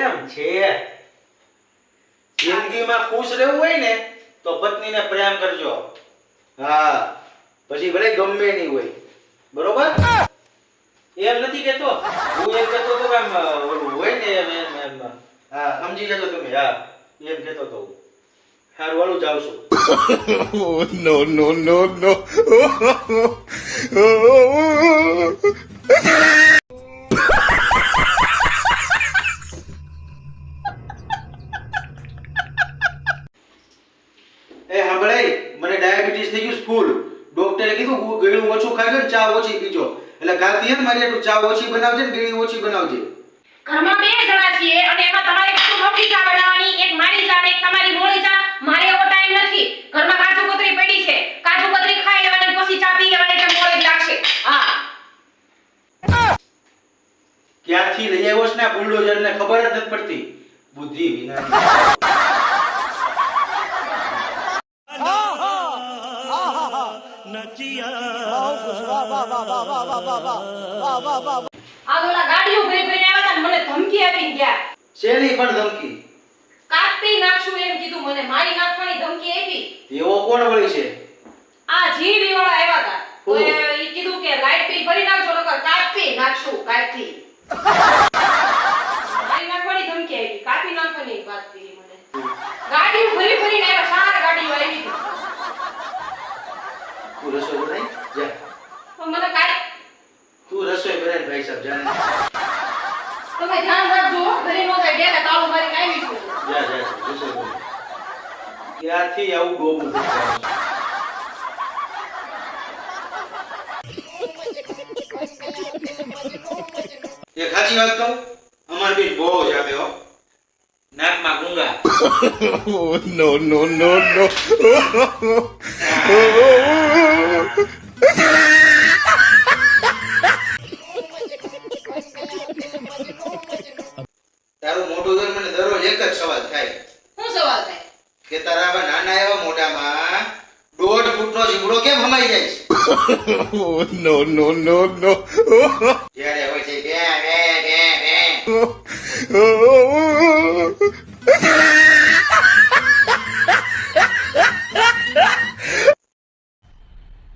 કેમ છે. જિંદગીમાં ખુશ રહેવું હોય ને તો પત્નીને પ્રેમ કરજો. હા પછી ભલે ગમે નહીં હોય. બરોબર? એમ નથી કેતો. હું એમ કેતો તો કે ઓલું હોય ને એમ એમ એમ હા સમજી જતો તમે. હા એમ કેતો તો. હારું વાળું જાઉં છું. નો નો નો no, no. એ સાંભળાય મને ડાયાબિટીસ થઈ ગયું ફૂલ ડોક્ટરે કીધું ગળ્યું ઓછું ખાજો ચા ઓછી પીજો. એટલે ગાતી ને મારી એટલું ચા ઓછી બનાવજે ને ગળી ઓછી બનાવજે. ઘરમાં બે જણા છીએ અને એમાં તમારે એક મોટી ચા બનાવવાની એક મારી ચા એક તમારી મોળી ચા. મારે એવો ટાઈમ નથી. ઘરમાં કાજુ કતરી પડી છે. કાજુ કતરી ખાઈ લેવાની પછી ચા પી લેવાની એટલે મોળે જ લાગશે. હા. ક્યાંથી લઈ આવ્યો છે ને બુલડોઝર ને ખબર જ નથી પડતી. બુદ્ધિ વિના આ ઓલા ગાડીઓ ભરી ભરીને આવ્યા હતા ને મને ધમકી આપીને ગયા. શેની પણ ધમકી? કાપી નાખશું એમ કીધું મને. મારી નાખવાની ધમકી આપી. એવો કોણ વળી છે? આ જીવી વાળા આવ્યા હતા તો એ કીધું કે લાઈટ બિલ ભરી નાખજો નકર કાપી નાખશું કાપી મારી નાખવાની ધમકી આવી કાપી નાખવાની વાત કરી મને ગાડીઓ ભરી ભરીને આવ્યા ચાર ગાડીઓ આવી હતી. તું રસોઈ બનાવી જા. મને કાઈ તું રસોઈ બનાવી ભાઈ સાહેબ જાને તમે ધ્યાન રાખજો ઘરે નો જાય ગયા તાળું મારીને છું. જા જા રસોઈ બનાવી ક્યાંથી આવું ડોબું એ ખાચી વાત કહું અમાર બી બહુ જ હો. નાકમાં ગુંગા. નો નો નો no, no. તારું મોટું જોઈને મને દરરોજ એક જ સવાલ થાય. શું સવાલ થાય? કે તારા આવા નાના એવા મોઢામાં દોઢ ફૂટનો જીવડો કેમ હમાઈ જાય છે? નો નો no, no, no. જ્યારે હોય છે બે બે બે બે.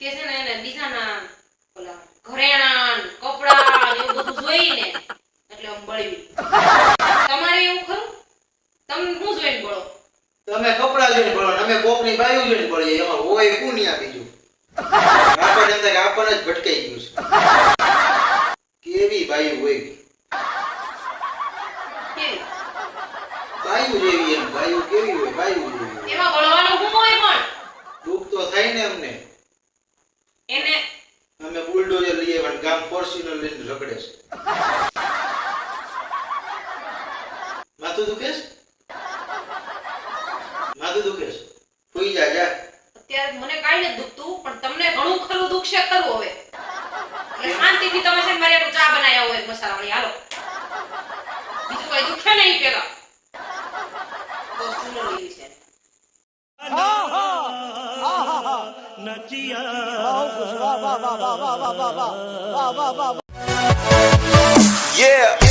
કે છે ને એને બીજાના ઓલા ઘરેણા કપડા એવું બધું જોઈને એટલે આમ બળવી. તમારે એવું ખરું? તમે શું જોઈને બળો? તમે કપડા જોઈને બળો અમે કોકની બાયું જોઈને બળીએ. એમાં હોય કોણ ન્યા બીજું? આપણને એમ કે આપણને જ ભટકાઈ ગયું છે. કેવી બાયું હોય? બાયું જેવી એમ બાયું કેવી હોય? બાયું જેવી એમાં બળવાનું શું હોય પણ? દુઃખ તો થાય ને અમને. એને અમે બુલડોઝર લઈએ પણ ગામ ફોર્ચ્યુનર લઈને રખડે છે. માથું દુખે છે? માથું દુખે છે? સુઈ જા જા. અત્યારે મને કાઈ નથી દુખતું પણ તમને ઘણું ખરું દુખશે ખરું હવે. એટલે શાંતિથી તમે છે મારી ચા બનાવ્યા હોય મસાલાવાળી. હાલો. બીજું કઈ દુખે નહીં પેલા. Yeah.